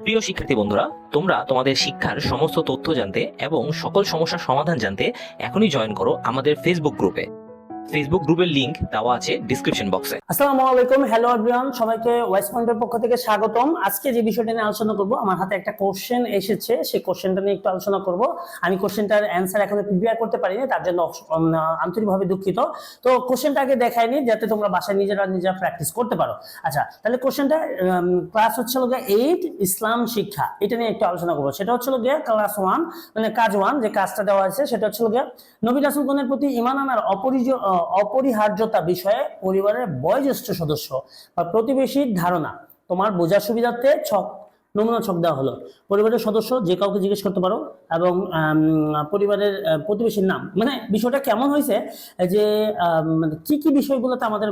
প্রিয় শিক্ষার্থী বন্ধুরা, তোমরা তোমাদের শিক্ষার সমস্ত তথ্য জানতে এবং সকল সমস্যার সমাধান জানতে এখনই জয়েন করো আমাদের ফেসবুক গ্রুপে ফেসবুক গ্রুপের লিংক দেওয়া আছে ডিসক্রিপশন বক্সে আসসালামু আলাইকুম হ্যালো এভরিওয়ান সবাইকে ওয়েস্ট পয়েন্টের পক্ষ থেকে স্বাগতম। আজকে যে বিষয়টা নিয়ে আলোচনা করব আমার হাতে একটা কোশ্চেন এসেছে সেই কোশ্চেনটা নিয়ে একটু আলোচনা করব। আমি কোশ্চেনটার অ্যান্সার এখনও প্রিপেয়ার করতে পারিনি তার জন্য আন্তরিকভাবে দুঃখিত। তো কোশ্চেনটা আগে দেখাইনি যাতে তোমরা বাসায় নিজেরা নিজেরা প্র্যাকটিস করতে পারো। আচ্ছা তাহলে কোশ্চেনটা ক্লাস হচ্ছে গিয়ে এইট ইসলাম শিক্ষা। এটা নিয়ে একটু আলোচনা করব। সেটা হচ্ছে গিয়ে ক্লাস ওয়ান মানে কাজ ওয়ান যে কাজটা দেওয়া আছে সেটা হচ্ছে গিয়ে নবী রাসুলগণের প্রতি ইমান আনার অপরিজ আহ, অপরিহার্যতা বিষয়ে পরিবারের বয়োজ্যেষ্ঠ সদস্য বা প্রতিবেশীর ধারণা। তোমার বোঝার সুবিধার্থে ছক নমুনা ছক দেওয়া হলো। পরিবারের সদস্য যে কাউকে জিজ্ঞেস করতে পারো এবং পরিবারের প্রতিবেশীর নাম। মানে বিষয়টা কেমন হয়েছে যে মানে কি কি বিষয়গুলোতে আমাদের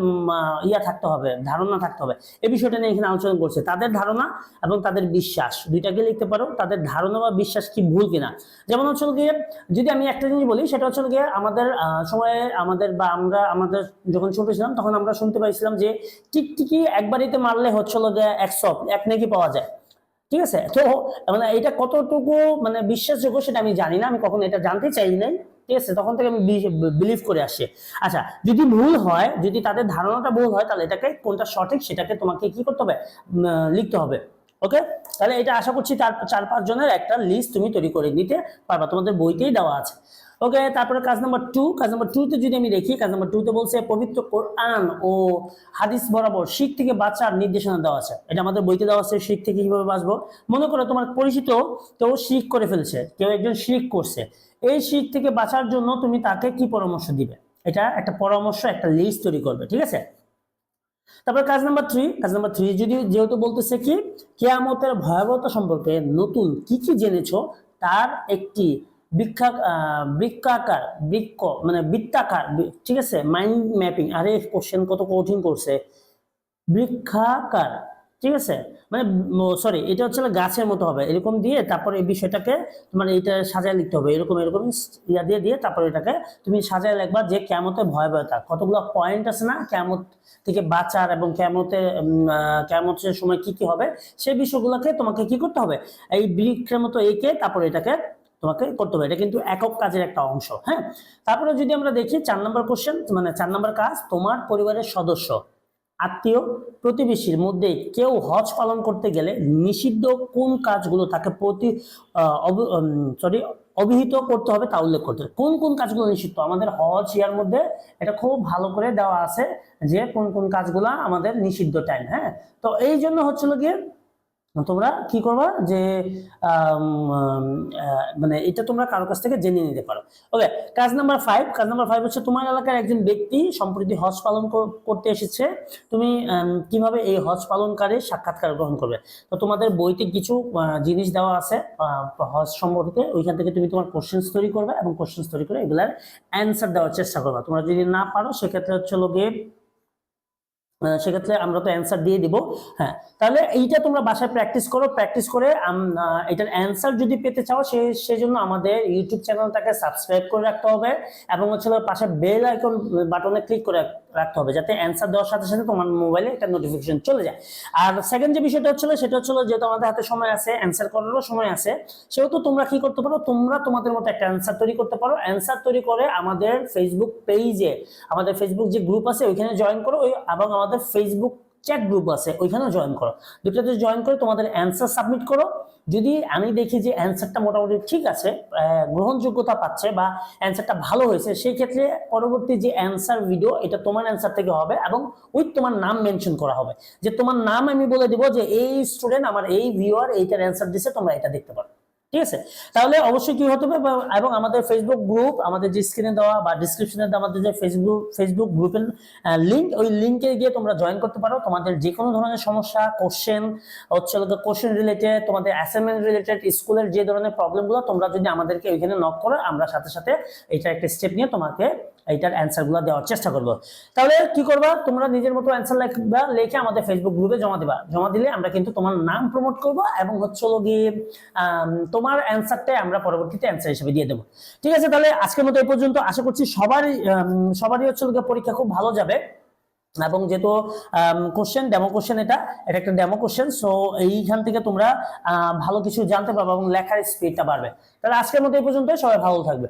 ইয়া থাকতে হবে, ধারণা থাকতে হবে, এই বিষয়টা নিয়ে এখানে আলোচনা করছে। তাদের ধারণা এবং তাদের বিশ্বাস। দুইটাকে লিখতে পারো, তাদের ধারণা বা বিশ্বাস কি ভুল কিনা। যেমন হচ্ছে গিয়ে, যদি আমি একটা জিনিস বলি, সেটা হচ্ছে গিয়ে আমাদের সময়ে আমাদের বা আমরা আমাদের যখন ছোট ছিলাম, তখন আমরা শুনতে পাইছিলাম যে টিকটিকি একবারিতে মারলে হচ্ছে গিয়ে একশো এক নাকি পাওয়া যায়। ঠিক আছে? তো মানে এটা কতটুকু মানে বিশ্বাসযোগ্য সেটা আমি জানি না, আমি কখনো এটা জানতে চাই নাই ঠিক আছে? তখন থেকে আমি বিলিভ করে আসছি আচ্ছা যদি ভুল হয়, যদি তাদের ধারণাটা ভুল হয়, তাহলে এটাকে কোনটা সঠিক, সেটাকে তোমাকে কি করতে হবে? লিখতে হবে। ওকে? তাহলে এটা আশা করছি চার চার, পাঁচ জনের একটা লিস্ট তুমি তৈরি করে নিতে পারবা। তোমাদের বইতেই দেওয়া আছে। ওকে তারপরে কাজ নাম্বার টু কাজ নাম্বার টুতে যদি আমি দেখি কাজ নাম্বার টুতে বলছে, পবিত্র কোরআন ও হাদিস বরাবর শিখ থেকে বাঁচার নির্দেশনা দেওয়া আছে। এটা আমাদের বইতে দেওয়া আছে, শিখ থেকে কীভাবে বাঁচবো? মনে করো তোমার পরিচিত কেউ শিখ করে ফেলছে, কেউ একজন শিখ করছে। এই শিখ থেকে বাঁচার জন্য তুমি তাকে কি পরামর্শ দিবে? এটা একটা পরামর্শ, একটা লিস্ট তৈরি করবে, ঠিক আছে? তারপর কাজ নাম্বার থ্রি কাজ নাম্বার থ্রি যদি যেহেতু বলতেছে কি, কেয়ামতের ভয়াবহতা সম্পর্কে নতুন কি কি জেনেছো, তার একটি বৃক্ষা বৃক্ষাকার, বৃক্ষ মানে বৃত্তাকার ঠিক আছে? মাইন্ড ম্যাপিং আরে কোশ্চেন কত কঠিন করছে। বৃক্ষাকার, ঠিক আছে? মানে সরি এটা হচ্ছে গাছের মতো হবে। এরকম দিয়ে তারপরে এই বিষয়টাকে তোমার এটা সাজায় লিখতে হবে। এরকম এরকম ইয়া দিয়ে দিয়ে তারপরে এটাকে তুমি সাজায় লিখবা যে কেমতের ভয়াবহতা। কতগুলো পয়েন্ট আছে না? কেমত থেকে বাঁচার এবং কেমতে কেমতের সময় কি কি হবে? সেই বিষয়গুলোকে তোমাকে কি করতে হবে? এই বৃক্ষের মতো এঁকে তারপরে এটাকে তোমাকে করতে হবে। এটা কিন্তু একক কাজের একটা অংশ হ্যাঁ? তারপরে যদি আমরা দেখি, চার নম্বর কোশ্চেন মানে চার নম্বর কাজ, তোমার পরিবারের সদস্য, আত্মীয়, প্রতিবেশীর মধ্যে কেউ হজ পালন করতে গেলে নিষিদ্ধ কোন কাজগুলো তাকে প্রতি সরি অভিহিত করতে হবে তা উল্লেখ করতে হবে। কোন কোন কাজগুলো নিষিদ্ধ? আমাদের হজ ইয়ার মধ্যে এটা খুব ভালো করে দেওয়া আছে যে কোন কোন কাজগুলো আমাদের নিষিদ্ধ টাইম হ্যাঁ? তো এই জন্য হচ্ছিল গিয়ে তোমরা কি করবা যে মানে এটা তোমরা কারও কাছ থেকে জেনে নিতে পারো। ওকে কাজ নাম্বার ফাইভ কাজ নাম্বার ফাইভ হচ্ছে তোমার এলাকার একজন ব্যক্তি সম্প্রতি হজ পালন করতে এসেছে। তুমি কীভাবে এই হজ পালনকারী সাক্ষাৎকার গ্রহণ করবে? তো তোমাদের বইতে কিছু জিনিস দেওয়া আছে হজ সম্পর্কে ওইখান থেকে তুমি তোমার কোশ্চেন্স তৈরি করবে এবং কোশ্চেন্স তৈরি করে এগুলার অ্যান্সার দেওয়ার চেষ্টা করবে। তোমরা যদি না পারো, সেক্ষেত্রে হচ্ছে লোকে সেক্ষেত্রে আমরা তো অ্যান্সার দিয়ে দিব। হ্যাঁ তাহলে এইটা তোমরা বাসায় প্র্যাকটিস করো প্র্যাকটিস করে এটার অ্যান্সার যদি পেতে চাও, সে, সেজন্য আমাদের ইউটিউব চ্যানেলটাকে সাবস্ক্রাইব করে রাখতে হবে এবং হচ্ছে পাশে বেল আইকন বাটনে ক্লিক করে রাখতে হবে যাতে অ্যান্সার দেওয়ার সাথে সাথে তোমার মোবাইলে একটা নোটিফিকেশন চলে যায়। আর সেকেন্ড যে বিষয়টা হচ্ছিল, সেটা হচ্ছিল যেহেতু আমাদের হাতে সময় আছে অ্যান্সার করারও সময় আছে। সেহেতু তোমরা কি করতে পারো, তোমরা তোমাদের মতো একটা অ্যান্সার তৈরি করতে পারো। অ্যান্সার তৈরি করে আমাদের ফেসবুক পেজে আমাদের ফেসবুক যে গ্রুপ আছে, ওইখানে জয়েন করো। ওই এবং আমাদের ফেসবুক চ্যাট গ্রুপ আছে, ওইখানেও জয়েন করো। দুটোতে জয়েন করে তোমাদের অ্যান্সার সাবমিট করো। যদি আমি দেখি যে অ্যান্সারটা মোটামুটি ঠিক আছে গ্রহণযোগ্যতা পাচ্ছে বা অ্যান্সারটা ভালো হয়েছে, সেই ক্ষেত্রে পরবর্তী যে অ্যান্সার ভিডিও এটা তোমার অ্যান্সার থেকে হবে এবং উইথ তোমার নাম মেনশন করা হবে। যে তোমার নাম আমি বলে দিব যে, এই স্টুডেন্ট আমার এই ভিউয়ার এইটার অ্যান্সার দিছে, তোমরা এটা দেখতে পারো। ঠিক আছে? তাহলে অবশ্যই কি হতে হবে? এবং আমাদের ফেসবুক গ্রুপ আমাদের যে স্ক্রিনে দেওয়া বা ডিসক্রিপশনে দেওয়া আমাদের যে ফেসবুক ফেসবুক গ্রুপের লিঙ্ক ওই লিঙ্কে গিয়ে তোমরা জয়েন করতে পারো। তোমাদের যে কোনো ধরনের সমস্যা কোশ্চেন হচ্ছে কোশ্চেন রিলেটেড তোমাদের অ্যাসাইনমেন্ট রিলেটেড স্কুলের যে ধরনের প্রবলেমগুলো তোমরা যদি আমাদেরকে ওইখানে নক করো, আমরা সাথে সাথে এটা একটা স্টেপ নিয়ে তোমাকে এইটার অ্যান্সারগুলো দেওয়ার চেষ্টা করব। তাহলে কি করবা? তোমরা নিজের মতো অ্যান্সার লিখবা, লিখে আমাদের ফেসবুক গ্রুপে জমা দিবা। জমা দিলে আমরা কিন্তু তোমার নাম প্রমোট করব এবং হচ্ছে গিয়ে তোমার অ্যান্সারটাই আমরা পরবর্তীতে অ্যান্সার হিসেবে দিয়ে দেবো। ঠিক আছে? তাহলে আজকের মতো এই পর্যন্ত। আশা করছি সবারই সবারই হচ্ছে পরীক্ষা খুব ভালো যাবে। এবং যেহেতু কোশ্চেন ডেমো কোশ্চেন এটা এটা একটা ডেমো কোশ্চেন সো এইখান থেকে তোমরা ভালো কিছু জানতে পারবে এবং লেখার স্পিডটা বাড়বে। তাহলে আজকের মতো এই পর্যন্ত সবাই ভালো থাকবে।